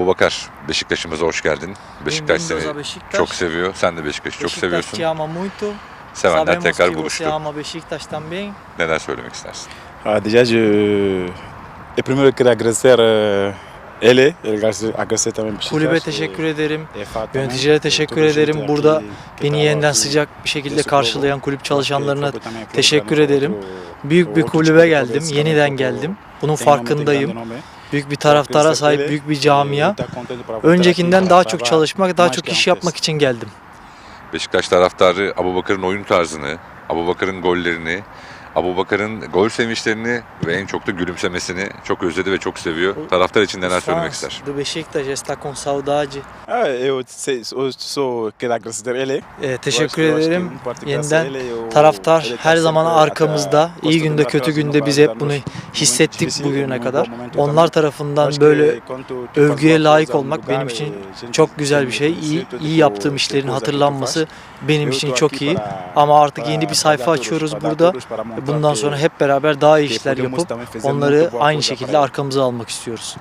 Abu Bakar, Beşiktaş'ımıza hoş geldin. Beşiktaş seni Beşiktaş. çok seviyor. Sen de Beşiktaş'ı çok Beşiktaş seviyorsun. te ama muito. Sevenler Sabemos tekrar buluştu. ama Beşiktaş também. Neler söylemek istersin? Ah, déjà, je. Et primeiro eu queria agradecer uh, ele, ele também. Kulübe teşekkür ederim. Yöneticilere teşekkür ederim. Burada Beni yeniden sıcak bir şekilde karşılayan kulüp çalışanlarına teşekkür ederim. büyük bir kulübe geldim. Yeniden geldim. Bunun farkındayım. Büyük bir taraftara sahip büyük bir camia. Öncekinden daha çok çalışmak, daha çok iş yapmak için geldim. Beşiktaş taraftarı Abu Bakar'ın oyun tarzını, Abu Bakar'ın gollerini, Abu Bakar'ın gol sevinçlerini ve en çok da gülümsemesini çok özledi ve çok seviyor. Taraftar için neler söylemek ister? do Beşiktaş está com saudade. Ah, eu, só quero agradecer ele. Ee, teşekkür que- ederim. que Yeniden Taraftar her zaman arkamızda. İyi günde kötü günde biz hep bunu hissettik bugüne kadar. Onlar tarafından que böyle övgüye layık olmak benim için e gente çok güzel bir şey. İyi, iyi yaptığım que işlerin que hatırlanması benim için çok iyi. Ama artık yeni bir sayfa açıyoruz burada. Bundan sonra hep beraber daha iyi işler yapıp onları aynı şekilde arkamıza almak istiyoruz.